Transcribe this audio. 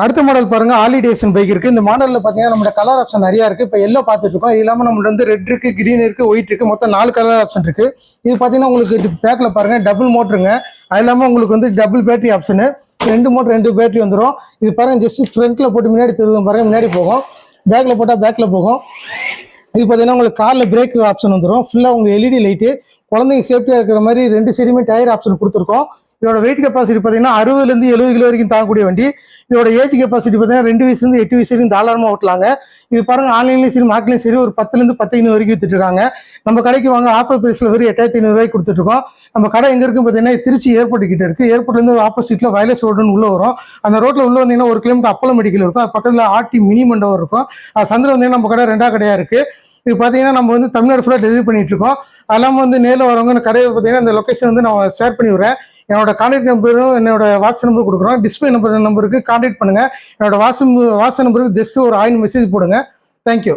அடுத்த மாடல் பாருங்க ஆலிடேஷன் பைக் இருக்கு. இந்த மாடலில் பார்த்தீங்கன்னா நம்மளோட கலர் ஆப்ஷன் நிறைய இருக்கு. இப்போ எல்லோ பார்த்துட்டு இருக்கோம். இது இல்லாமல் நம்மளோட வந்து ரெட் இருக்கு கிரீன் இருக்கு ஒயிட் இருக்கு. மொத்தம் நாலு கலர் ஆப்ஷன் இருக்கு. இது பார்த்தீங்கன்னா உங்களுக்கு பேக்கில் பாருங்க டபுள் மோட்டருங்க அது இல்லாமல் உங்களுக்கு வந்து டபுள் பேட்டரி ஆப்ஷனு ரெண்டு மோட்டர் ரெண்டு பேட்டரி வந்துடும் இது பாருங்க ஜஸ்ட் ஃப்ரண்ட்ல போட்டு முன்னாடி திரும்ப பாருங்க முன்னாடி போகும். பேக்கில் போட்டால் பேக்கில் போகும். இது பார்த்தீங்கன்னா உங்களுக்கு காரில் பிரேக் ஆப்ஷன் வந்துடும் ஃபுல்லாக உங்களுக்கு எல்இடி லைட்டு குழந்தைங்க சேஃப்டியாக இருக்கிற மாதிரி ரெண்டு சைடுமே டயர் ஆப்ஷன் கொடுத்துருக்கோம். இதோட வெயிட் கெப்பாசிட்டி பார்த்தீங்கன்னா அறுபதுலேருந்து எழுபது கிலோ வரைக்கும் தாங்கக்கூடிய வண்டி. இதோட ஏஜ் கெப்பாசிட்டி பார்த்தீங்கன்னா ரெண்டு வயசுலேருந்து எட்டு வயசு வரைக்கும் தாராளமாக ஓட்டலாங்க. இது பாருங்க ஆன்லைன்லேயும் சரி மார்க்லேயும் சரி ஒரு பத்துலேருந்து பத்து ஐநூறு வரைக்கும் வித்துட்ருக்காங்க நம்ம கடைக்கு வாங்க ஆஃபர் பிரைஸில் வெறும் எட்டாயிரத்தி ஐநூறுரூவாய்க்கு கொடுத்துட்ருக்கோம் நம்ம கடை எங்கே இருக்கும் பார்த்தீங்கன்னா திருச்சி ஏர்போர்ட் கிட்ட இருக்கு. ஏர்போர்ட்லேருந்து ஆப்போசிட்டில் வயலஸ் ரோடுன்னு உள்ளே வரும். அந்த ரோட்டில் உள்ள வந்தீங்கன்னா ஒரு கிலோமீட்டர் அப்போலோ மெடிக்கல் இருக்கும். அது பக்கத்தில் ஆர்டி மினி மண்டபம் இருக்கும். அது சந்திரம் வந்தீங்கன்னா நம்ம கடை ரெண்டா கடையாக இருக்குது இது பார்த்தீங்கன்னா நம்ம வந்து தமிழ்நாடு ஃபுல்லாக டெலிவரி பண்ணிட்டு இருக்கோம் அதெல்லாம் இல்லாமல் வந்து நேரில் வரவங்க கடையை பார்த்தீங்கன்னா இந்த லொக்கேஷன் வந்து நான் ஷேர் பண்ணி விடுறேன். என்னோட கான்டாக்ட் நம்பரும் என்னோட வாட்ஸ்அப் நம்பர் கொடுக்குறோம். டிஸ்பிளே நம்பர் நம்பருக்கு கான்டாக்ட் பண்ணுங்கள் என்னோட வாட்ஸ்அப் வாட்ஸ்அப் நம்பருக்கு ஜஸ்ட் ஒரு ஆயின் மெசேஜ் போடுங்க. தேங்க்யூ